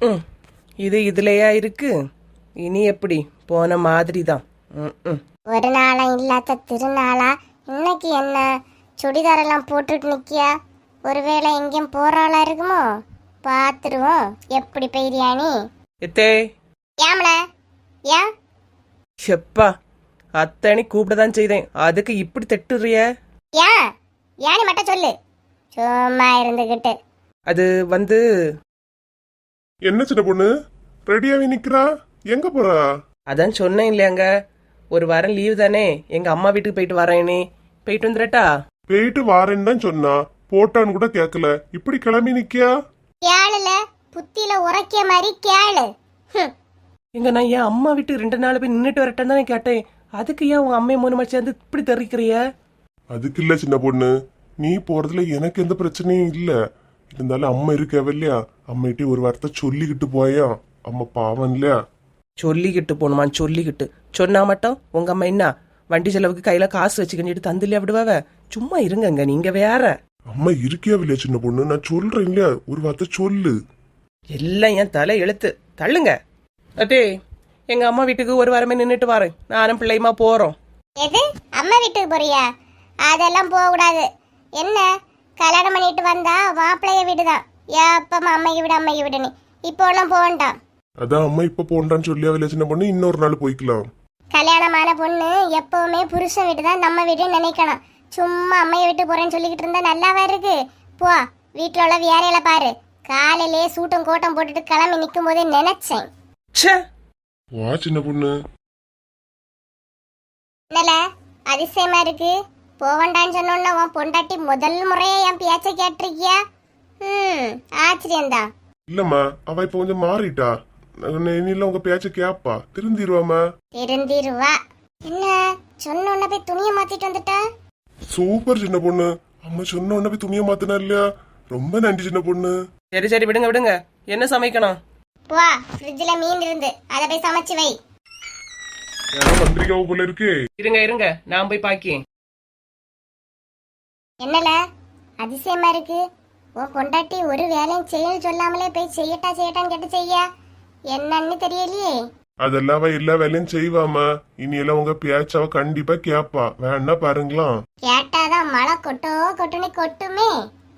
ம். இது இதுலயா இருக்கு? இனி எப்படி? போன மாதிரி தான் ஒரு நாளா இல்லாத திருநாளா? இன்னைக்கு என்ன? சுடிதாரெல்லாம் போட்டுட்டு நிக்கியா? ஒருவேளை எங்கேயும் போறாளா இருக்குமோ? பார்த்துருவோம் எப்படி பெய்ரியாணி எத்தே. ஏம்ல? ஏன்? எப்பா அத்தனை கூப்பிட தான் செய்தேன். அதுக்கு இப்படி தட்டுறிய? ஏன்? ஏனி மட்டும் சொல்லு. சும்மா இருந்துகிட்டு. அது வந்து என்ன சின்ன பொண்ணு? ரெடியாவே நிக்கிறா? எங்க போறா? அதான் சொன்னேன் இல்லையாங்க. ஒரு வாரம் லீவு தானே. எங்க அம்மா வீட்டுக்கு போயிட்டு வரேனே. போயிட்டு வந்துடட்டா? போயிட்டு வாரேன்னு தான் சொன்னா. போட்டான்னு கூட கேட்கல இப்படி கிளம்பி நிக்கியா? கேளுல. புத்தியில உரைக்கிய மாதிரி கேளு. ஹம். எங்க நான் என் அம்மா வீட்டுக்கு ரெண்டு நாள் போய் நின்றுட்டு வரட்டேன்னு தானே கேட்டேன். அதுக்கு ஏன் உங்க அம்மையை மூணு மணி சேர்ந்து இப்படி தெரிவிக்கிறிய அதுக்கு இல்ல சின்ன பொண்ணு. நீ போறதுல எனக்கு எந்த பிரச்சனையும் இல்ல. இருந்தாலும் அம்மா இருக்கவே இல்லையா? அம்மைகிட்ட ஒரு வார்த்தை சொல்லிக்கிட்டு போயா? அம்மா பாவம் இல்லையா? சொல்லிக்கிட்டு போகணுமான்னு சொல்லிக்கிட்டு. சொன்னா மட்டும் உங்க அம்மா என்ன? வண்டி செலவுக்கு கையில காசு வச்சுக்கிட்டு தந்துலையா விடுவாவ? சும்மா இருங்கங்க நீங்க வேற. அம்மா இருக்கியா இல்லையா சின்ன பொண்ணு? நான் சொல்றேன் இல்லையா? ஒரு வார்த்தை சொல்லு. எல்லாம் என் தலை எழுத்து. தள்ளுங்க. அதே எங்க அம்மா வீட்டுக்கு ஒரு வாரமே நின்றுட்டு வரேன். நானும் பிள்ளையுமா போறோம். எது? அம்மா வீட்டுக்கு போறியா? அதெல்லாம் போக கூடாது என்ன? கல்யாணம் பண்ணிட்டு வந்தா மாப்பிள்ளைய வீடுதான் எப்பமா அம்மைக்கு விடு அம்மைக்கு விடுன்னு இப்போ எல்லாம் போக வேண்டாம் அதான் அம்மா இப்ப போண்டான்னு சொல்லியா இல்லையா சின்ன பொண்ணு இன்னொரு நாள் போய்க்கலாம் கல்யாணமான பொண்ணு எப்பவுமே புருஷன் வீடு தான் நம்ம வீடுன்னு நினைக்கணும் சும்மா அம்மைய விட்டு போறேன்னு சொல்லிக்கிட்டு இருந்தா நல்லாவா இருக்கு போ வீட்டுல உள்ள வேலையில பாரு காலையிலே சூட்டும் கோட்டம் போட்டுட்டு கிளம்பி நிக்கும் போதே நினைச்சேன் ச்சே வா சின்ன பொண்ணு என்னல அதிசயமா இருக்கு போவண்டான்னு சொன்னோன்னா உன் பொண்டாட்டி முதல் முறையா என் பேச்சை கேட்டிருக்கியா? ம் ஆச்சரியம்தான் இல்லம்மா அவ இப்ப கொஞ்சம் மாறிட்டா. இனியில உங்க பேச்ச கேப்பா. திருந்திருவாமா திருந்திருவா. என்ன சொன்ன உடனே போய் துணியை மாத்திட்டு வந்துட்டா? சூப்பர் சின்ன பொண்ணு. அம்மா சொன்ன உடனே போய் துணியை மாத்தினா இல்லையா? ரொம்ப நன்றி சின்ன பொண்ணு. சரி சரி விடுங்க விடுங்க. என்ன சமைக்கணும்? போ ஃப்ரிட்ஜில் மீன் இருந்து. அதை போய் சமைச்சு வை. ஏன்னா கத்திரிக்காவு போல இருக்கு. இருங்க இருங்க. நான் போய் பாக்கி. என்னல? அதிசயமா இருக்கு. உன் பொண்டாட்டி ஒரு வேலையும் செய்யணும் சொல்லாமலே போய் செய்யட்டா செய்யட்டான்னு கேட்டு செய்ய? என்னன்னு தெரியலையே. அதெல்லாம் அவ எல்லா வேலையும் செய்வாமா இனி எல்லாம் உங்க பேச்ச அவ கண்டிப்பா கேப்பா. வேணா பாருங்களாம். கேட்டாதான் மழை கொட்டோ கொட்டுன்னு கொட்டுமே.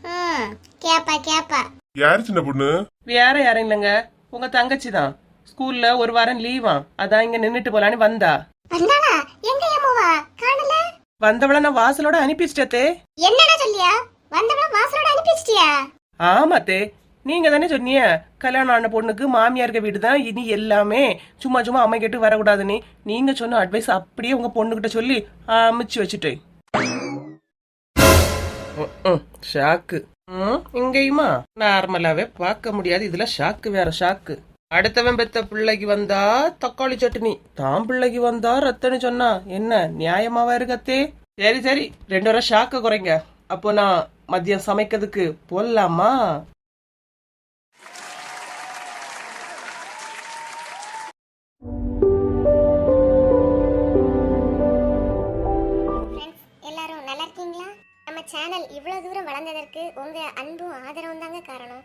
ம் கேப்பா கேப்பா. யாரு சின்ன பொண்ணு? வேற யாரும் இல்லைங்க. உங்க தங்கச்சி தான் ஸ்கூல்ல ஒரு வாரம் லீவா அதான் இங்க நின்னுட்டு போலான்னு வந்தா. வந்தாளா? எங்க ஏமாவா காணல? வந்தவள நான் வாசலோட அனுப்பிச்சிட்டே என்னடா சொல்லியா? வந்தவள வாசலோட அனுப்பிச்சிட்டியா? ஆமாத்தே நீங்க தானே சொன்னீங்க கல்யாணம் ஆன பொண்ணுக்கு மாமியாருக்கு வீடு தான் இனி எல்லாமே சும்மா சும்மா அம்மை கேட்டு வரக்கூடாதுன்னு. நீங்க சொன்ன அட்வைஸ் அப்படியே உங்க பொண்ணுகிட்ட சொல்லி அமைச்சு ம், ஷாக்கு ம், இங்கேயுமா? நார்மலாவே பார்க்க முடியாது. இதுல ஷாக்கு வேற ஷாக்கு அடுத்தவன் பெத்த பிள்ளைக்கு வந்தா தக்காளி சட்னி. தான் பிள்ளைக்கு வந்தா ரத்தன்னு சொன்னா என்ன நியாயமாவா இருக்கத்தே சரி சரி ரெண்டு வரை ஷாக்க குறைங்க. அப்போ நான் மதியம் சமைக்கிறதுக்கு போடலாமா? எல்லாரும் நல்லா இருக்கீங்களா? நம்ம சேனல் இவ்வளவு தூரம் வளர்ந்ததற்கு உங்க அன்பும் ஆதரவும் தாங்க காரணம்.